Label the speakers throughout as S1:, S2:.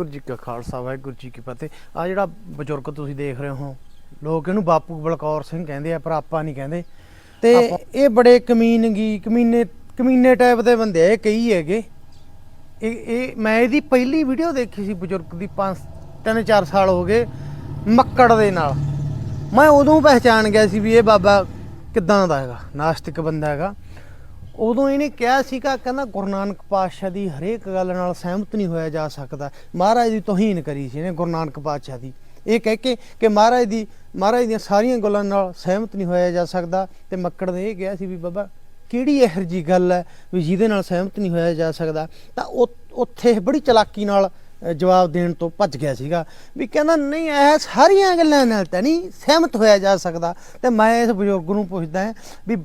S1: ਵਾਹਿਗੁਰੂ ਜੀ ਕਾ ਖਾਲਸਾ ਵਾਹਿਗੁਰੂ ਜੀ ਕੀ ਫਤਿਹ। ਆ ਜਿਹੜਾ ਬਜ਼ੁਰਗ ਤੁਸੀਂ ਦੇਖ ਰਹੇ ਹੋ ਲੋਕ ਇਹਨੂੰ ਬਾਪੂ ਬਲਕੌਰ ਸਿੰਘ ਕਹਿੰਦੇ ਆ ਪਰ ਆਪਾਂ ਨਹੀਂ ਕਹਿੰਦੇ। ਤੇ ਇਹ ਬੜੇ ਕਮੀਨਗੀ ਕਮੀਨੇ ਕਮੀਨੇ ਟਾਈਪ ਦੇ ਬੰਦੇ ਆ ਇਹ ਕਈ ਹੈਗੇ। ਇਹ ਇਹ ਮੈਂ ਇਹਦੀ ਪਹਿਲੀ ਵੀਡੀਓ ਦੇਖੀ ਸੀ ਬਜ਼ੁਰਗ ਦੀ 5 3 4 ਸਾਲ ਹੋ ਗਏ ਮੱਕੜ ਦੇ ਨਾਲ। ਮੈਂ ਉਦੋਂ ਪਹਿਚਾਣ ਗਿਆ ਸੀ ਵੀ ਇਹ ਬਾਬਾ ਕਿੱਦਾਂ ਦਾ ਹੈਗਾ ਨਾਸਤਿਕ ਬੰਦਾ ਹੈਗਾ। ਉਦੋਂ ਇਹਨੇ ਕਿਹਾ ਸੀਗਾ, ਕਹਿੰਦਾ ਗੁਰੂ ਨਾਨਕ ਪਾਤਸ਼ਾਹ ਦੀ ਹਰੇਕ ਗੱਲ ਨਾਲ ਸਹਿਮਤ ਨਹੀਂ ਹੋਇਆ ਜਾ ਸਕਦਾ। ਮਹਾਰਾਜ ਦੀ ਤੋਹੀਨ ਕਰੀ ਸੀ ਇਹਨੇ ਗੁਰੂ ਨਾਨਕ ਪਾਤਸ਼ਾਹ ਦੀ। ਇਹ ਕਹਿ ਕੇ ਕਿ ਮਹਾਰਾਜ ਦੀ, ਮਹਾਰਾਜ ਦੀਆਂ ਸਾਰੀਆਂ ਗੱਲਾਂ ਨਾਲ ਸਹਿਮਤ ਨਹੀਂ ਹੋਇਆ ਜਾ ਸਕਦਾ। ਤੇ ਮੱਕੜ ਨੇ ਇਹ ਕਿਹਾ ਸੀ ਵੀ ਬਾਬਾ, ਕਿਹੜੀ ਇਹੋ ਜੀ ਗੱਲ ਹੈ ਵੀ ਜਿਹਦੇ ਨਾਲ ਸਹਿਮਤ ਨਹੀਂ ਹੋਇਆ ਜਾ ਸਕਦਾ? ਤਾਂ ਉੱਥੇ ਇਹ ਬੜੀ ਚਲਾਕੀ ਨਾਲ ਜਵਾਬ ਦੇਣ ਤੋਂ ਭੱਜ ਗਿਆ ਸੀਗਾ ਵੀ ਕਹਿੰਦਾ, ਨਹੀਂ, ਇਹ ਸਾਰੀਆਂ ਗੱਲਾਂ ਨਾਲ ਤਾਂ ਨਹੀਂ ਸਹਿਮਤ ਹੋਇਆ ਜਾ ਸਕਦਾ। ਤੇ ਮੈਂ ਇਸ ਬਜ਼ੁਰਗ ਨੂੰ ਪੁੱਛਦਾ ਹਾਂ ਵੀ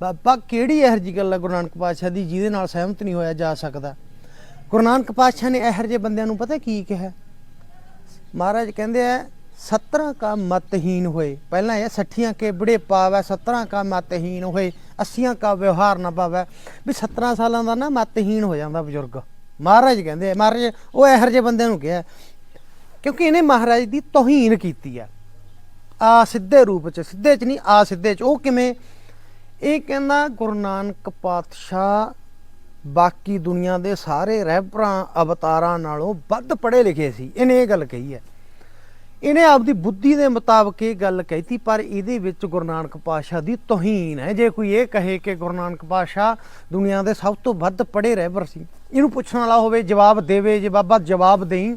S1: ਬਾਬਾ ਕਿਹੜੀ ਇਹੋ ਜੀ ਗੱਲ ਹੈ ਗੁਰੂ ਨਾਨਕ ਪਾਤਸ਼ਾਹ ਦੀ ਜਿਹਦੇ ਨਾਲ ਸਹਿਮਤ ਨਹੀਂ ਹੋਇਆ ਜਾ ਸਕਦਾ? ਗੁਰੂ ਨਾਨਕ ਪਾਤਸ਼ਾਹ ਨੇ ਇਹੋ ਜਿਹੇ ਬੰਦਿਆਂ ਨੂੰ ਪਤਾ ਕੀ ਕਿਹਾ? ਮਹਾਰਾਜ ਕਹਿੰਦੇ ਆ, ਸਤਰਾਂ ਕਾ ਮਤਹੀਨ ਹੋਏ। ਪਹਿਲਾਂ ਇਹ ਸੱਠੀਆਂ ਕੇ ਬੜੇ ਪਾਵੈ, ਸਤਰਾਂ ਕਾ ਮਤਹੀਨ ਹੋਏ। ਅੱਸੀਆਂ ਕਾ ਵਿਵਹਾਰ ਨਾ ਪਾਵੈ। ਵੀ 17 ਸਾਲਾਂ ਦਾ ਨਾ ਮਤਹੀਨ ਹੋ ਜਾਂਦਾ ਬਜ਼ੁਰਗ। ਮਹਾਰਾਜ ਕਹਿੰਦੇ ਮਹਾਰਾਜ ਉਹ ਇਹੋ ਜਿਹੇ ਬੰਦਿਆਂ ਨੂੰ ਕਿਹਾ, ਕਿਉਂਕਿ ਇਹਨੇ ਮਹਾਰਾਜ ਦੀ ਤੋਹੀਨ ਕੀਤੀ ਆ। ਆ ਸਿੱਧੇ ਰੂਪ ਚ, ਸਿੱਧੇ ਚ ਨਹੀਂ, ਆ ਸਿੱਧੇ ਚ। ਉਹ ਕਿਵੇਂ? ਇਹ ਕਹਿੰਦਾ ਗੁਰੂ ਨਾਨਕ ਪਾਤਸ਼ਾਹ ਬਾਕੀ ਦੁਨੀਆ ਦੇ ਸਾਰੇ ਰਹਿਬਰਾਂ ਅਵਤਾਰਾਂ ਨਾਲੋਂ ਵੱਧ ਪੜ੍ਹੇ ਲਿਖੇ ਸੀ। ਇਹਨੇ ਇਹ ਗੱਲ ਕਹੀ ਹੈ। ਇਹਨੇ ਆਪਦੀ ਬੁੱਧੀ ਦੇ ਮੁਤਾਬਕ ਇਹ ਗੱਲ ਕਹੀਤੀ, ਪਰ ਇਹਦੇ ਵਿੱਚ ਗੁਰੂ ਨਾਨਕ ਪਾਤਸ਼ਾਹ ਦੀ ਤੋਹੀਨ ਹੈ। ਜੇ ਕੋਈ ਇਹ ਕਹੇ ਕਿ ਗੁਰੂ ਨਾਨਕ ਪਾਤਸ਼ਾਹ ਦੁਨੀਆ ਦੇ ਸਭ ਤੋਂ ਵੱਧ ਪੜ੍ਹੇ ਰਹਿਬਰ ਸੀ, ਇਹਨੂੰ ਪੁੱਛਣ ਵਾਲਾ ਹੋਵੇ, ਜਵਾਬ ਦੇਵੇ ਜੇ ਬਾਬਾ ਜਵਾਬ ਦੇਈ।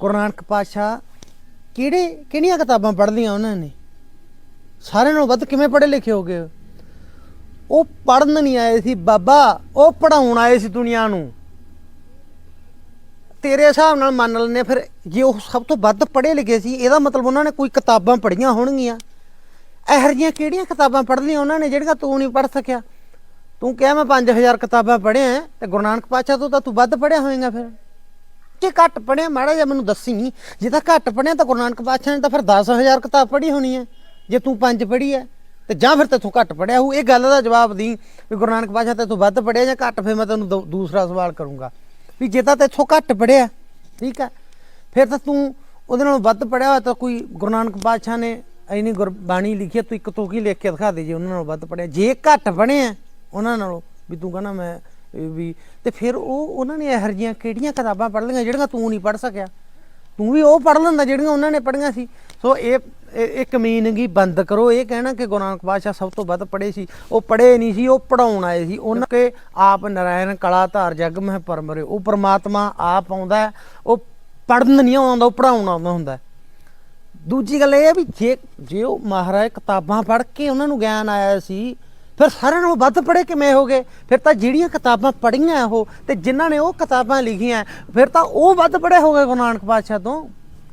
S1: ਗੁਰੂ ਨਾਨਕ ਪਾਤਸ਼ਾਹ ਕਿਹੜੇ ਕਿਹੜੀਆਂ ਕਿਤਾਬਾਂ ਪੜ੍ਹਦੀਆਂ ਉਹਨਾਂ ਨੇ? ਸਾਰਿਆਂ ਨਾਲੋਂ ਵੱਧ ਕਿਵੇਂ ਪੜ੍ਹੇ ਲਿਖੇ ਹੋਗੇ? ਉਹ ਪੜਨ ਨਹੀਂ ਆਏ ਸੀ, ਬਾਬਾ, ਉਹ ਪੜਾਉਣ ਆਏ ਸੀ ਦੁਨੀਆ ਨੂੰ। ਤੇਰੇ ਹਿਸਾਬ ਨਾਲ ਮੰਨ ਲੈਂਦੇ ਫਿਰ ਜੇ ਉਹ ਸਭ ਤੋਂ ਵੱਧ ਪੜ੍ਹੇ ਲਿਖੇ ਸੀ, ਇਹਦਾ ਮਤਲਬ ਉਹਨਾਂ ਨੇ ਕੋਈ ਕਿਤਾਬਾਂ ਪੜ੍ਹੀਆਂ ਹੋਣਗੀਆਂ। ਇਹੋ ਜਿਹੀਆਂ ਕਿਹੜੀਆਂ ਕਿਤਾਬਾਂ ਪੜ੍ਹ ਲਈਆਂ ਉਹਨਾਂ ਨੇ ਜਿਹੜੀਆਂ ਤੂੰ ਨਹੀਂ ਪੜ੍ਹ ਸਕਿਆ? ਤੂੰ ਕਿਹਾ ਮੈਂ 5000 ਕਿਤਾਬਾਂ ਪੜ੍ਹਿਆ ਤੇ ਗੁਰੂ ਨਾਨਕ ਪਾਤਸ਼ਾਹ ਤੋਂ ਤਾਂ ਤੂੰ ਵੱਧ ਪੜ੍ਹਿਆ ਹੋਏਗਾ ਫਿਰ। ਜੇ ਘੱਟ ਪੜ੍ਹਿਆ, ਮਾੜਾ ਜਿਹਾ ਮੈਨੂੰ ਦੱਸੀ ਜੇ ਤਾਂ ਘੱਟ ਪੜ੍ਹਿਆ ਤਾਂ ਗੁਰੂ ਨਾਨਕ ਪਾਤਸ਼ਾਹ ਨੇ ਤਾਂ ਫਿਰ 10000 ਕਿਤਾਬ ਪੜ੍ਹੀ ਹੋਣੀ ਹੈ ਜੇ ਤੂੰ ਪੰਜ ਪੜ੍ਹੀ ਹੈ ਤੇ ਜਾਂ ਫਿਰ ਤੈਥੋਂ ਘੱਟ ਪੜਿਆ ਹੋਊ। ਇਹ ਗੱਲ ਦਾ ਜਵਾਬ ਦੀ ਵੀ ਗੁਰੂ ਨਾਨਕ ਪਾਤਸ਼ਾਹ ਤੈਥੋਂ ਵੱਧ ਪੜਿਆ ਜਾਂ ਘੱਟ ਫਿਰ ਮੈਂ ਤੈਨੂੰ ਦੂਸਰਾ ਸਵਾਲ ਕਰੂੰਗਾ। ਵੀ ਜੇ ਤਾਂ ਤੈਥੋਂ ਘੱਟ ਪੜਿਆ ਠੀਕ ਹੈ ਫਿਰ ਤਾਂ ਤੂੰ ਉਹਦੇ ਨਾਲੋਂ ਵੱਧ ਪੜਿਆ ਹੋਇਆ ਤਾਂ ਕੋਈ ਗੁਰੂ ਨਾਨਕ ਪਾਤਸ਼ਾਹ ਨੇ ਐਨੀ ਗੁਰਬਾਣੀ ਲਿਖੀ ਹੈ, ਤੂੰ ਇੱਕ ਤੋਂ ਕੀ ਲਿਖ ਕੇ ਦਿਖਾ ਦੇ ਜੇ ਉਹਨਾਂ ਨਾਲੋਂ ਵੱਧ ਪੜਿਆ। ਜੇ ਘੱਟ ਪੜਿਆ ਉਹਨਾਂ ਨਾਲੋਂ ਵੀ ਤੂੰ ਕਹਿੰਦਾ ਮੈਂ ਵੀ ਤੇ ਫਿਰ ਉਹ ਉਹਨਾਂ ਨੇ ਇਹੋ ਜਿਹੀਆਂ ਕਿਹੜੀਆਂ ਕਿਤਾਬਾਂ ਪੜ੍ਹ ਲਈਆਂ ਜਿਹੜੀਆਂ ਤੂੰ ਨਹੀਂ ਪੜ੍ਹ ਸਕਿਆ? ਤੂੰ ਵੀ ਉਹ ਪੜ੍ਹ ਲੈਂਦਾ ਜਿਹੜੀਆਂ ਉਹਨਾਂ ਨੇ ਪੜ੍ਹੀਆਂ ਸੀ। ਸੋ ਇਹ ਇਹ ਇਹ ਕਮੀਨਗੀ ਬੰਦ ਕਰੋ। ਇਹ ਕਹਿਣਾ ਕਿ ਗੁਰੂ ਨਾਨਕ ਪਾਤਸ਼ਾਹ ਸਭ ਤੋਂ ਵੱਧ ਪੜ੍ਹੇ ਸੀ। ਉਹ ਪੜ੍ਹੇ ਨਹੀਂ ਸੀ, ਉਹ ਪੜਾਉਣ ਆਏ ਸੀ। ਉਹਨਾਂ ਕੇ ਆਪ ਨਰਾਇਣ ਕਲਾ ਧਾਰ ਜਗ ਮਹਿ ਪਰਮਰੇ ਉਹ ਪ੍ਰਮਾਤਮਾ ਆਪ ਆਉਂਦਾ ਉਹ ਪੜਨ ਨਹੀਂ ਆਉਂਦਾ, ਉਹ ਪੜਾਉਣ ਆਉਂਦਾ ਹੁੰਦਾ ਦੂਜੀ ਗੱਲ ਇਹ ਹੈ ਵੀ ਜੇ ਜੇ ਉਹ ਮਹਾਰਾਜ ਕਿਤਾਬਾਂ ਪੜ੍ਹ ਕੇ ਉਹਨਾਂ ਨੂੰ ਗਿਆਨ ਆਇਆ ਸੀ, ਫਿਰ ਸਾਰਿਆਂ ਨਾਲੋਂ ਵੱਧ ਪੜ੍ਹੇ ਕਿਵੇਂ ਹੋ ਗਏ ਫਿਰ ਤਾਂ ਜਿਹੜੀਆਂ ਕਿਤਾਬਾਂ ਪੜ੍ਹੀਆਂ ਉਹ ਤੇ ਜਿਨ੍ਹਾਂ ਨੇ ਉਹ ਕਿਤਾਬਾਂ ਲਿਖੀਆਂ, ਫਿਰ ਤਾਂ ਉਹ ਵੱਧ ਪੜ੍ਹੇ ਹੋਗੇ ਗੁਰੂ ਨਾਨਕ ਪਾਤਸ਼ਾਹ ਤੋਂ।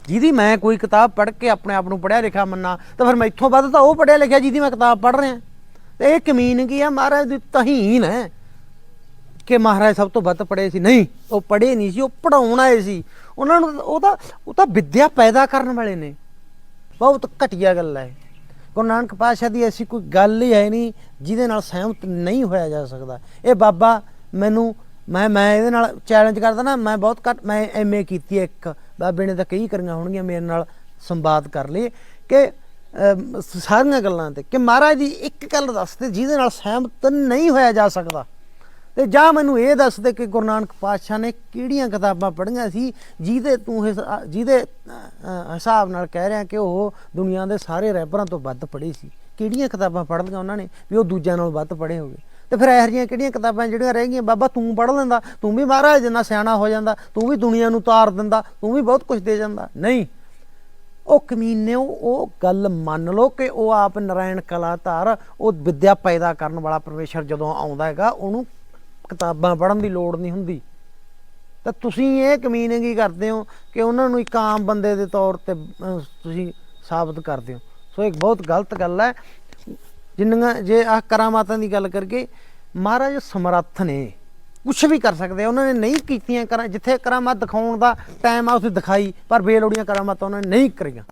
S1: ਜਿਹਦੀ ਮੈਂ ਕੋਈ ਕਿਤਾਬ ਪੜ੍ਹ ਕੇ ਆਪਣੇ ਆਪ ਨੂੰ ਪੜ੍ਹਿਆ ਲਿਖਿਆ ਮੰਨਾ, ਤਾਂ ਫਿਰ ਮੈਥੋਂ ਵੱਧ ਤਾਂ ਉਹ ਪੜ੍ਹਿਆ ਲਿਖਿਆ ਜਿਹਦੀ ਮੈਂ ਕਿਤਾਬ ਪੜ੍ਹ ਰਿਹਾ। ਤੇ ਇਹ ਕਮੀਨ ਕੀ ਆ? ਮਹਾਰਾਜ ਦੀ ਤਹੀਨ ਹੈ ਕਿ ਮਹਾਰਾਜ ਸਭ ਤੋਂ ਵੱਧ ਪੜ੍ਹੇ ਸੀ। ਨਹੀਂ, ਉਹ ਪੜ੍ਹੇ ਨਹੀਂ ਸੀ, ਉਹ ਪੜਾਉਣ ਆਏ ਸੀ। ਉਹਨਾਂ ਨੂੰ ਉਹ ਤਾਂ ਉਹ ਤਾਂ ਵਿੱਦਿਆ ਪੈਦਾ ਕਰਨ ਵਾਲੇ ਨੇ। ਬਹੁਤ ਘਟੀਆ ਗੱਲ ਹੈ। ਗੁਰੂ ਨਾਨਕ ਪਾਤਸ਼ਾਹ ਦੀ ਐਸੀ ਕੋਈ ਗੱਲ ਹੀ ਹੈ ਨਹੀਂ ਜਿਹਦੇ ਨਾਲ ਸਹਿਮਤ ਨਹੀਂ ਹੋਇਆ ਜਾ ਸਕਦਾ। ਇਹ ਬਾਬਾ ਮੈਨੂੰ, ਮੈਂ ਮੈਂ ਇਹਦੇ ਨਾਲ ਚੈਲੰਜ ਕਰਦਾ ਨਾ, ਮੈਂ ਬਹੁਤ ਘੱਟ, ਮੈਂ ਐਮਏ ਕੀਤੀ ਹੈ ਇੱਕ। ਬਾਬੇ ਨੇ ਤਾਂ ਕਈ ਕਰੀਆਂ ਹੋਣਗੀਆਂ ਮੇਰੇ ਨਾਲ ਸੰਵਾਦ ਕਰ ਲਈ ਕਿ ਸਾਰੀਆਂ ਗੱਲਾਂ ਤੇ ਕਿ ਮਹਾਰਾਜ ਦੀ ਇੱਕ ਗੱਲ ਦੱਸ ਤੇ ਜਿਹਦੇ ਨਾਲ ਸਹਿਮਤ ਨਹੀਂ ਹੋਇਆ ਜਾ ਸਕਦਾ। ਤੇ ਜਾਂ ਮੈਨੂੰ ਇਹ ਦੱਸ ਦੇ ਕਿ ਗੁਰੂ ਨਾਨਕ ਪਾਤਸ਼ਾਹ ਨੇ ਕਿਹੜੀਆਂ ਕਿਤਾਬਾਂ ਪੜ੍ਹੀਆਂ ਸੀ ਜਿਹਦੇ ਤੂੰ ਹਿਸ- ਜਿਹਦੇ ਹਿਸਾਬ ਨਾਲ ਕਹਿ ਰਿਹਾ ਕਿ ਉਹ ਦੁਨੀਆ ਦੇ ਸਾਰੇ ਰਹਿਬਰਾਂ ਤੋਂ ਵੱਧ ਪੜ੍ਹੇ ਸੀ। ਕਿਹੜੀਆਂ ਕਿਤਾਬਾਂ ਪੜ੍ਹ ਲਈਆਂ ਉਹਨਾਂ ਨੇ ਵੀ ਉਹ ਦੂਜਿਆਂ ਨਾਲ ਵੱਧ ਪੜ੍ਹੇ ਹੋਗੇ ਤੇ ਫਿਰ ਇਹੋ ਜਿਹੀਆਂ ਕਿਹੜੀਆਂ ਕਿਤਾਬਾਂ ਜਿਹੜੀਆਂ ਰਹਿ ਗਈਆਂ? ਬਾਬਾ, ਤੂੰ ਪੜ੍ਹ ਲੈਂਦਾ, ਤੂੰ ਵੀ ਮਹਾਰਾਜ ਜਿੰਨਾ ਸਿਆਣਾ ਹੋ ਜਾਂਦਾ, ਤੂੰ ਵੀ ਦੁਨੀਆ ਨੂੰ ਤਾਰ ਦਿੰਦਾ, ਤੂੰ ਵੀ ਬਹੁਤ ਕੁਝ ਦੇ ਜਾਂਦਾ। ਨਹੀਂ, ਉਹ ਕਮੀਨੇ, ਉਹ ਉਹ ਗੱਲ ਮੰਨ ਲਓ ਕਿ ਉਹ ਆਪ ਨਰਾਇਣ ਕਲਾਧਾਰ ਉਹ ਵਿਦਿਆ ਪੈਦਾ ਕਰਨ ਵਾਲਾ ਪਰਮੇਸ਼ਰ ਜਦੋਂ ਆਉਂਦਾ ਹੈਗਾ, ਉਹਨੂੰ ਕਿਤਾਬਾਂ ਪੜ੍ਹਨ ਦੀ ਲੋੜ ਨਹੀਂ ਹੁੰਦੀ। ਤਾਂ ਤੁਸੀਂ ਇਹ ਕਮੀਨਗੀ ਕਰਦੇ ਹੋ ਕਿ ਉਹਨਾਂ ਨੂੰ ਇੱਕ ਆਮ ਬੰਦੇ ਦੇ ਤੌਰ ਤੇ ਤੁਸੀਂ ਸਾਬਤ ਕਰਦੇ ਹੋ। ਸੋ ਇੱਕ ਬਹੁਤ ਗਲਤ ਗੱਲ ਹੈ ਜਿੰਨੀਆਂ ਜੇ ਆਹ ਕਰਾਮਾਤਾਂ ਦੀ ਗੱਲ ਕਰਕੇ ਮਹਾਰਾਜ ਸਮਰੱਥ ਨੇ। ਕੁਝ ਵੀ ਕਰ ਸਕਦੇ ਉਹਨਾਂ ਨੇ ਨਹੀਂ ਕੀਤੀਆਂ ਕਰਾਂ, ਜਿੱਥੇ ਕਰਾਮਾਤ ਦਿਖਾਉਣ ਦਾ ਟਾਈਮ ਆ, ਉੱਥੇ ਦਿਖਾਈ, ਪਰ ਬੇਲੋੜੀਆਂ ਕਰਾਮਾਤਾਂ ਉਹਨਾਂ ਨੇ ਨਹੀਂ ਕਰੀਆਂ।